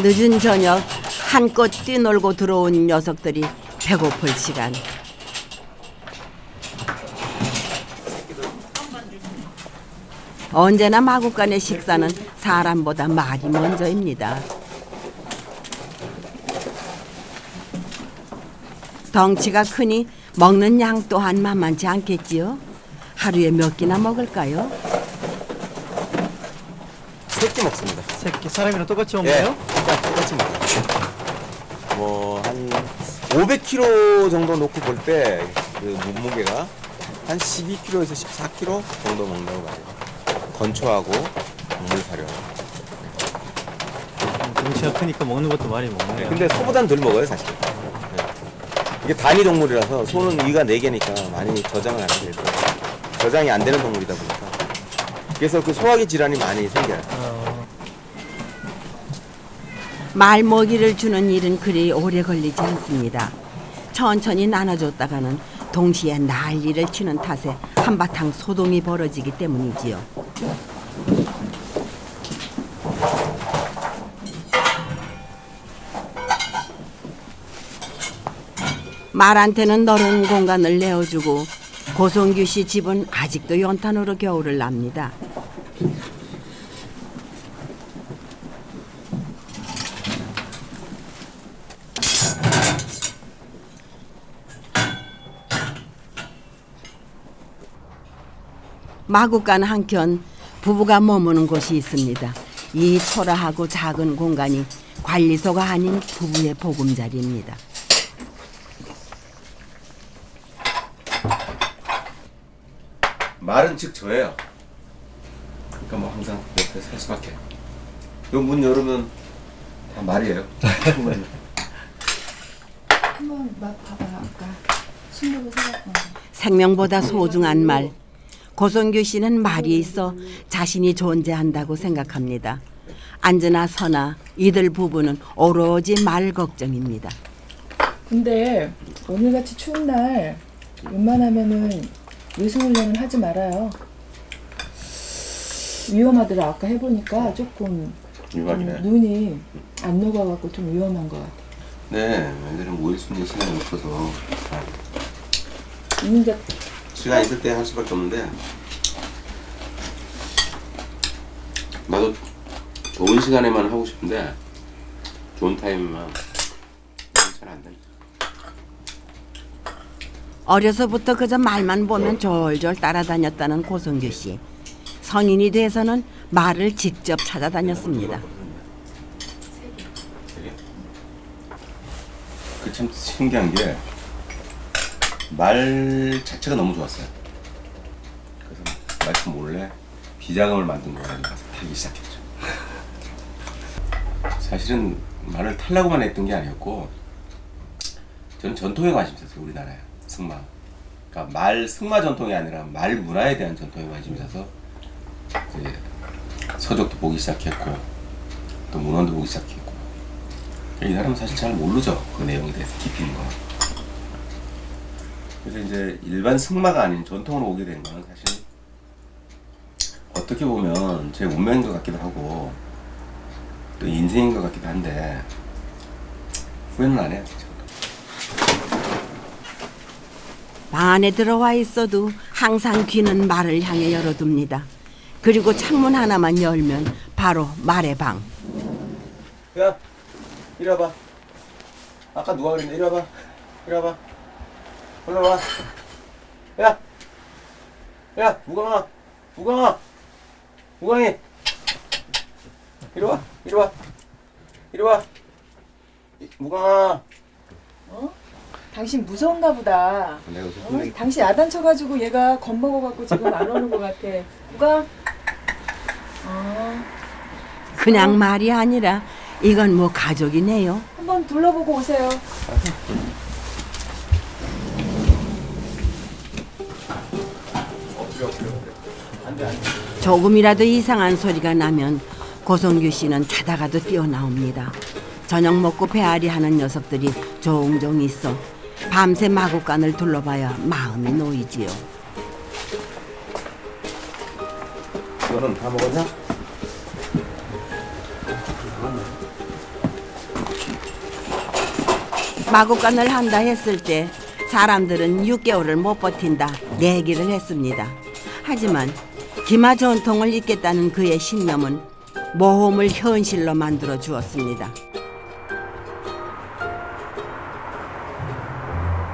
늦은 저녁 한껏 뛰놀고 들어온 녀석들이 배고플 시간. 언제나 마구간의 식사는 사람보다 말이 먼저입니다. 덩치가 크니 먹는 양 또한 만만치 않겠지요. 하루에 몇 끼나 먹을까요? 새끼 먹습니다. 새끼 사람이랑 똑같이 예, 먹나요? 일단 똑같이 먹어요. 뭐 한 500kg 정도 놓고 볼 때 그 몸무게가 한 12kg에서 14kg 정도 먹는다고 봐요. 건초하고 물 사료. 덩치가 크니까 먹는 것도 많이 먹네요. 네, 근데 소보단 덜 먹어요 사실. 네. 이게 단위 동물이라서 소는 위가 4개니까 많이 저장을 안 해요. 저장이 안 되는 동물이다 보니까. 그래서 그 소화기 질환이 많이 생겨요. 어, 말 먹이를 주는 일은 그리 오래 걸리지 않습니다. 천천히 나눠줬다가는 동시에 난리를 치는 탓에 한바탕 소동이 벌어지기 때문이지요. 말한테는 넓은 공간을 내어주고 고성규 씨 집은 아직도 연탄으로 겨울을 납니다. 마구간 한켠 부부가 머무는 곳이 있습니다. 이 초라하고 작은 공간이 관리소가 아닌 부부의 보금자리입니다. 말은 즉 저예요. 그러니까 뭐 항상 옆에 살 수밖에. 요 문 열으면 다 말이에요. 한번 맛 봐봐요 아까 순두부 사갖고 생명보다 소중한 말. 고성규 씨는 말이 있어 자신이 존재한다고 생각합니다. 안즈나 서나 이들 부부는 오로지 말 걱정입니다. 근데 오늘같이 추운 날 웬만하면은 외수훈련은 하지 말아요. 위험하더라. 아까 해보니까 조금 좀 유감이네. 눈이 안 녹아갖고 좀 위험한 것 같아 네, 애들은 모일 수 있는 시간이 없어서. 있는데 시간 있을 때 할 수밖에 없는데. 나도 좋은 시간에만 하고 싶은데 좋은 타임에만. 잘 안 돼. 어려서부터 그저 말만 보면 졸졸 따라다녔다는 고성규 씨. 성인이 돼서는 말을 직접 찾아다녔습니다. 그 참 신기한 게 말 자체가 너무 좋았어요. 그래서 말씀 몰래 비자금을 만든 거라고 가서 팔기 시작했죠. 사실은 말을 타려고만 했던 게 아니었고 저는 전통에 관심 있었어요 우리나라에 승마. 그러니까 말 승마 전통이 아니라 말 문화에 대한 전통에 관심이 있어서 이제 서적도 보기 시작했고 또 문헌도 보기 시작했고 이 사람은 사실 잘 모르죠 그 내용에 대해서 깊이 있는 거. 그래서 이제 일반 승마가 아닌 전통으로 오게 된 거는 사실 어떻게 보면 제 운명인 것 같기도 하고 또 인생인 것 같기도 한데 후회는 안 해요. 방 안에 들어와 있어도 항상 귀는 말을 향해 열어둡니다. 그리고 창문 하나만 열면 바로 말의 방. 야, 이리 와봐. 아까 누가 그랬는데 이리 와봐. 이리 와봐. 올라 와. 야, 야, 무광아, 무광아, 무광이. 이리 와, 이리 와, 이리 와. 이- 무광아. 어? 당신 무서운가 보다 내가 요새 어? 혼내- 당신 야단 쳐가지고 얘가 겁먹어갖고 지금 안 오는 것 같아 누가? 어, 그냥 말이 아니라 이건 뭐 가족이네요. 한번 둘러보고 오세요 조금이라도 이상한 소리가 나면 고성규 씨는 자다가도 뛰어나옵니다. 저녁 먹고 배앓이 하는 녀석들이 종종 있어 밤새 마구간을 둘러봐야 마음이 놓이지요. 너는 다 먹었냐? 마구간을 한다 했을 때 사람들은 6개월을 못 버틴다 내기를 했습니다. 하지만 기마 전통을 잇겠다는 그의 신념은 모험을 현실로 만들어 주었습니다.